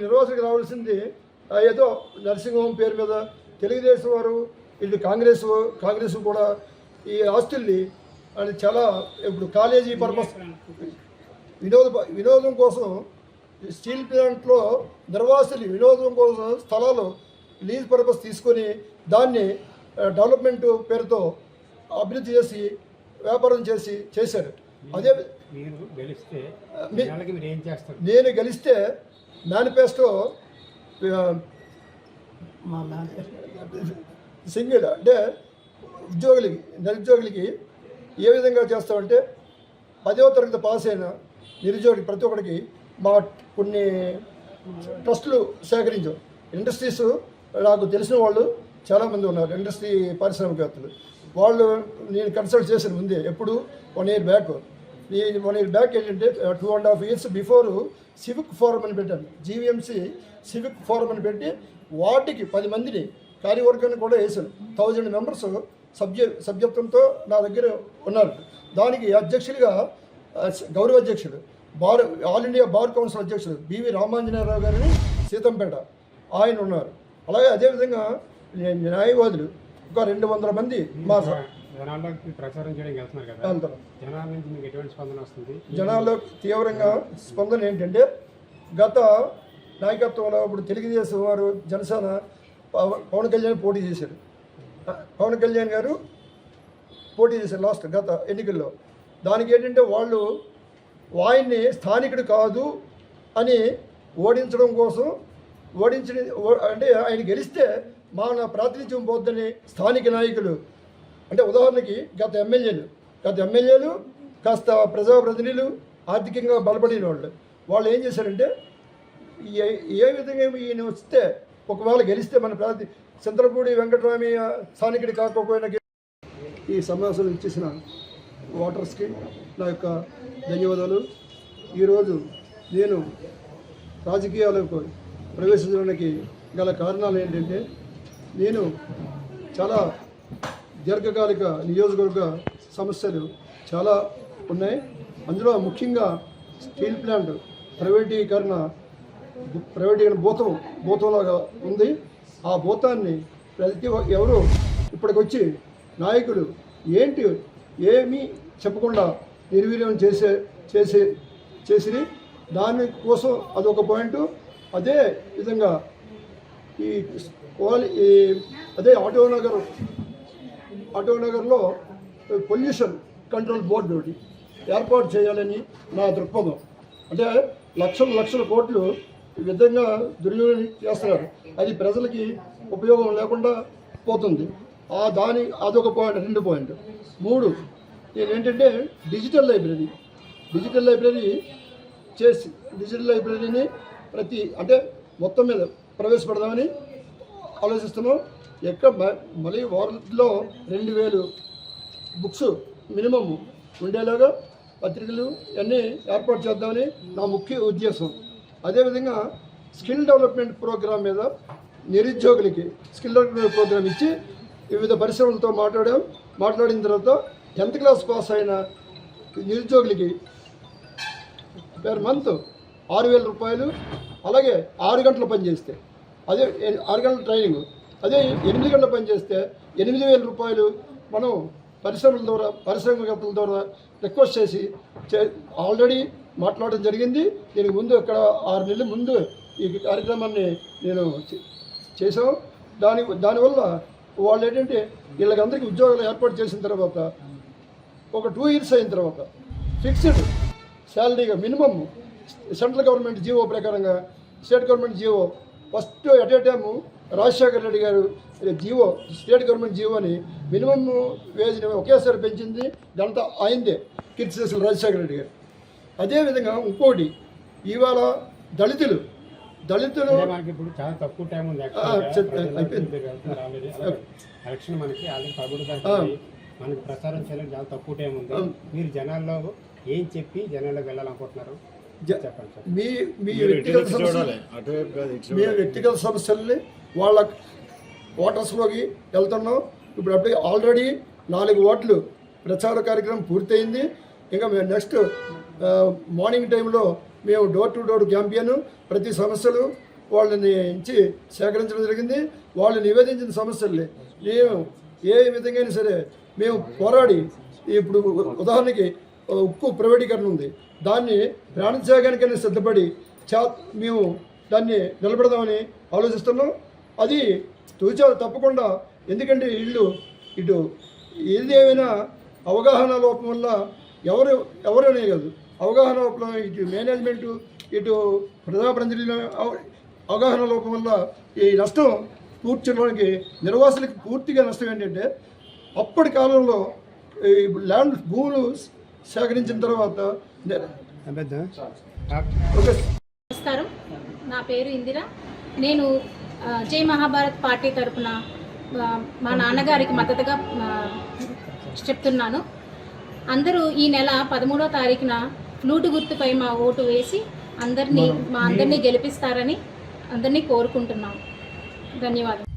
నిర్వాసులకు రావాల్సింది ఆ, ఏదో నర్సింగ్ హోమ్ పేరు మీద తెలుగుదేశం వారు ఇది కాంగ్రెస్ కాంగ్రెస్ కూడా ఈ ఆస్తుల్ని అది చాలా ఇప్పుడు కాలేజీ పర్పస్ వినోద వినోదం కోసం స్టీల్ ప్లాంట్లో నిర్వాసులు వినోదం కోసం స్థలాలు లీజ్ పర్పస్ తీసుకొని దాన్ని డెవలప్మెంట్ పేరుతో అభివృద్ధి చేసి వ్యాపారం చేసి చేశారు. అదే నేను గెలిస్తే మేనిఫెస్టో సింగిల్ అంటే ఉద్యోగులకి నిరుద్యోగులకి ఏ విధంగా చేస్తామంటే పదవ తరగతి పాస్ అయిన నిరుద్యోగి ప్రతి ఒక్కరికి మా కొన్ని ట్రస్టులు సేకరించాం. ఇండస్ట్రీస్ నాకు తెలిసిన వాళ్ళు చాలామంది ఉన్నారు ఇండస్ట్రీ పారిశ్రామికవేత్తలు వాళ్ళు నేను కన్సల్ట్ చేసిన ముందే ఎప్పుడు వన్ ఇయర్ బ్యాక్. ఈ వన్ ఇయర్ బ్యాక్ ఏంటంటే two and half years before civic forum అని పెట్టాను జీవీఎంసీ సివిక్ ఫోరం అని పెట్టి వాటికి పది మందిని కార్యవర్గాన్ని కూడా వేశాను థౌజండ్ మెంబర్స్ సభ్య సభ్యత్వంతో నా దగ్గర ఉన్నారు. దానికి అధ్యక్షులుగా గౌరవ అధ్యక్షుడు bar all India bar council అధ్యక్షుడు బివి రామాంజనేయరావు గారిని సీతంపేట. ఆయన ఉన్నారు. అలాగే అదేవిధంగా న్యాయవాదులు ఒక రెండు వందల మంది మా జనాల్లోకి ప్రచారం చేయడానికి వెళ్తున్నారు కదా. వెళ్తారు జనాల నుంచి మీకు ఎటువంటి స్పందన వస్తుంది? జనాల్లో తీవ్రంగా స్పందన ఏంటంటే గత నాయకత్వంలో ఇప్పుడు తెలుగుదేశం వారు జనసేన పవ- పవన్ కళ్యాణ్ పోటీ చేశారు. పవన్ కళ్యాణ్ గారు పోటీ చేశారు లాస్ట్ గత ఎన్నికల్లో. దానికి ఏంటంటే వాళ్ళు ఆయన్ని స్థానికుడు కాదు అని ఓడించడం కోసం ఓడించిన ఓ- అంటే ఆయన గెలిస్తే మన ప్రాతినిధ్యం పోద్దని స్థానిక నాయకులు అంటే ఉదాహరణకి గత ఎమ్మెల్యేలు గత ఎమ్మెల్యేలు కాస్త ప్రజాప్రతినిధులు ఆర్థికంగా బలపడిన వాళ్ళు. వాళ్ళు ఏం చేశారంటే ఏ ఏ విధంగా ఈయన వస్తే ఒకవేళ గెలిస్తే మన ప్రాంతి చంద్రపూడి వెంకటరామి స్థానికుడి కాకపోయినా ఈ సమావేశం ఇచ్చేసిన ఓటర్స్కి నా యొక్క ధన్యవాదాలు. ఈరోజు నేను రాజకీయాలకు ప్రవేశించడానికి గల కారణాలు ఏంటంటే నేను చాలా దీర్ఘకాలిక నియోజకవర్గ సమస్యలు చాలా ఉన్నాయి. అందులో ముఖ్యంగా స్టీల్ ప్లాంట్ ప్రైవేటీకరణ ప్రైవేటీకరణ భూతం భూతంలాగా ఉంది. ఆ భూతాన్ని ప్రతి ఎవరు ఇప్పటికొచ్చి నాయకులు ఏంటి ఏమీ చెప్పకుండా నిర్వీర్యం చేసే చేసే చేసి దానికోసం అదొక పాయింట్. అదే విధంగా ఈ ఈ అదే ఆటో నగర్ అటోనగర్లో పొల్యూషన్ కంట్రోల్ బోర్డు ఒకటి ఏర్పాటు చేయాలని నా దృక్పథం. అంటే లక్షల లక్షల కోట్లు ఈ విధంగా దుర్వినియోగం చేస్తున్నారు. అది ప్రజలకి ఉపయోగం లేకుండా పోతుంది. ఆ దాని అదొక పాయింట్ రెండు పాయింట్. మూడు నేనేంటంటే డిజిటల్ లైబ్రరీ. డిజిటల్ లైబ్రరీ చేసి డిజిటల్ లైబ్రరీని ప్రతి అంటే మొత్తం మీద ప్రవేశపెడదామని ఆలోచిస్తున్నాం. ఎక్కడ మళ్ళీ వారంలో రెండు వేలు బుక్స్ మినిమం ఉండేలాగా పత్రికలు అన్నీ ఏర్పాటు చేద్దామని నా ముఖ్య ఉద్దేశం. అదేవిధంగా స్కిల్ డెవలప్మెంట్ ప్రోగ్రాం మీద నిరుద్యోగులకి స్కిల్ డెవలప్మెంట్ ప్రోగ్రాం ఇచ్చి వివిధ పరిశ్రమలతో మాట్లాడాం. మాట్లాడిన తర్వాత టెన్త్ క్లాస్ పాస్ అయిన నిరుద్యోగులకి పర్ మంత్ ఆరు వేల రూపాయలు అలాగే ఆరు గంటలు పనిచేస్తే అదే ఆరు గంటల ట్రైనింగ్. అదే ఎనిమిది గంటల పనిచేస్తే ఎనిమిది వేల రూపాయలు మనం పరిశ్రమల ద్వారా పారిశ్రామికవేత్తల ద్వారా రిక్వెస్ట్ చేసి చే ఆల్రెడీ మాట్లాడడం జరిగింది. దీనికి ముందు ఇక్కడ ఆరు నెలల ముందు ఈ కార్యక్రమాన్ని నేను చే- చేసాం దాని దానివల్ల వాళ్ళు ఏంటంటే వీళ్ళకందరికీ ఉద్యోగాలు ఏర్పాటు చేసిన తర్వాత ఒక టూ ఇయర్స్ అయిన తర్వాత ఫిక్స్డ్ శాలరీగా మినిమం సెంట్రల్ గవర్నమెంట్ జీవో ప్రకారంగా state government GO first at a time Rajasekhara Reddy గారు జీవో స్టేట్ గవర్నమెంట్ జీవోని మినిమం వేజ్ని ఒకేసారి పెంచింది ఇదంతా ఆయనదే కీర్తిశేషులు రాజశేఖర రెడ్డి గారు. అదేవిధంగా ఇంకోటి ఇవాళ దళితులు దళితులు ఇప్పుడు చాలా తక్కువ టైం ఉంది ఎలక్షన్ మనకి ఆల్రెడీ పదమూడు. మనకి ప్రచారం చేయడానికి చాలా తక్కువ టైం ఉంది. మీరు జనాల్లో ఏం చెప్పి జనాల్లోకి వెళ్ళాలనుకుంటున్నారు? మీ మీ వ్యక్తిగత సమస్యలు మీ వ్యక్తిగత సమస్యల్ని వాళ్ళ ఓటర్స్లోకి వెళ్తున్నాం. ఇప్పుడు అప్పుడే ఆల్రెడీ నాలుగు ఓట్లు ప్రచార కార్యక్రమం పూర్తయింది. ఇంకా మేము నెక్స్ట్ మార్నింగ్ టైంలో మేము డోర్ టు డోర్ క్యాంపియన్ ప్రతి సమస్యలు వాళ్ళని ఇచ్చి సేకరించడం జరిగింది. వాళ్ళు నివేదించిన సమస్యలే మేము ఏ విధంగా సరే మేము పోరాడి ఇప్పుడు ఉదాహరణకి ఉక్కు ప్రైవేటీకరణ ఉంది. దాన్ని ప్రాణత్యాగానికైనా సిద్ధపడి చా మేము దాన్ని నిలబెడదామని ఆలోచిస్తున్నాం. అది తూచా తప్పకుండా ఎందుకంటే ఇళ్ళు ఇటు ఏది ఏమైనా అవగాహన లోపం వల్ల ఎవరు ఎవరు అనే కాదు. అవగాహన లోపం ఇటు మేనేజ్మెంట్ ఇటు ప్రజాప్రతినిధుల అవ- అవగాహన లోపం వల్ల ఈ నష్టం పూడ్చడానికి నిర్వాసులకి పూర్తిగా నష్టం ఏంటంటే అప్పటి కాలంలో ఈ ల్యాండ్ భూములు సేకరించిన తర్వాత నమస్కారం. నా పేరు ఇందిర. నేను జై మహాభారత్ పార్టీ తరపున మా నాన్నగారికి మద్దతుగా చెప్తున్నాను. అందరూ ఈ నెల పదమూడో తారీఖున లూటు గుర్తుపై మా ఓటు వేసి అందరినీ మా అందరినీ గెలిపిస్తారని అందరినీ కోరుకుంటున్నాం. ధన్యవాదాలు.